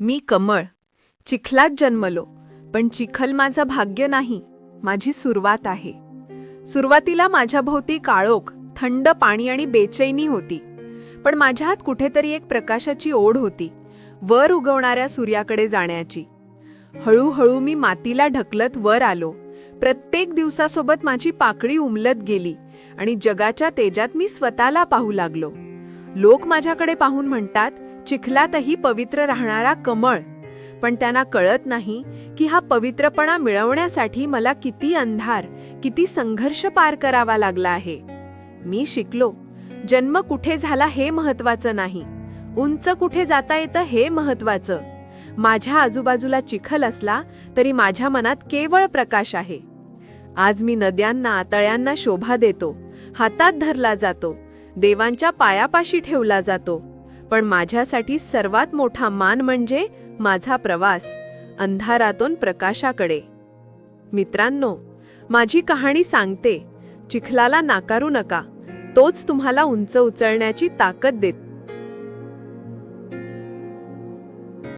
मी कमळ. चिखलात जन्मलो पण चिखल माझं भाग्य नाही माझी सुरुवात आहे. सुरुवातीला माझ्या भोवती काळोख थंड पाणी आणि बेचैनी होती पण माझ्या हात कुठेतरी एक प्रकाशाची ओढ होती वर उगवणाऱ्या सूर्याकडे जाण्याची. हळूहळू मी मातीला ढकलत वर आलो. प्रत्येक दिवसासोबत माझी पाकळी उमलत गेली आणि जगाच्या तेजात मी स्वतःला पाहू लागलो. लोक माझ्याकडे पाहून म्हणतात चिखलातही पवित्र राहणारा कमळ. पण त्यांना कळत नाही की हा पवित्रपणा मिळवण्यासाठी मला किती अंधार किती संघर्ष पार करावा लागला आहे. मी शिकलो जन्म कुठे झाला हे महत्वाचं नाही. उंच कुठे जाता येतं हे महत्वाचं माझ्या आजूबाजूला चिखल असला तरी माझ्या मनात केवळ प्रकाश आहे. आज मी नद्यांना आतळ्यांना शोभा देतो हातात धरला जातो देवांच्या पायापाशी ठेवला जातो. पण माझ्यासाठी सर्वात मोठा मान म्हणजे माझा प्रवास अंधारातून प्रकाशाकडे. मित्रांनो माझी कहाणी सांगते चिखलाला नाकारू नका तोच तुम्हाला उंच उचलण्याची ताकद देते.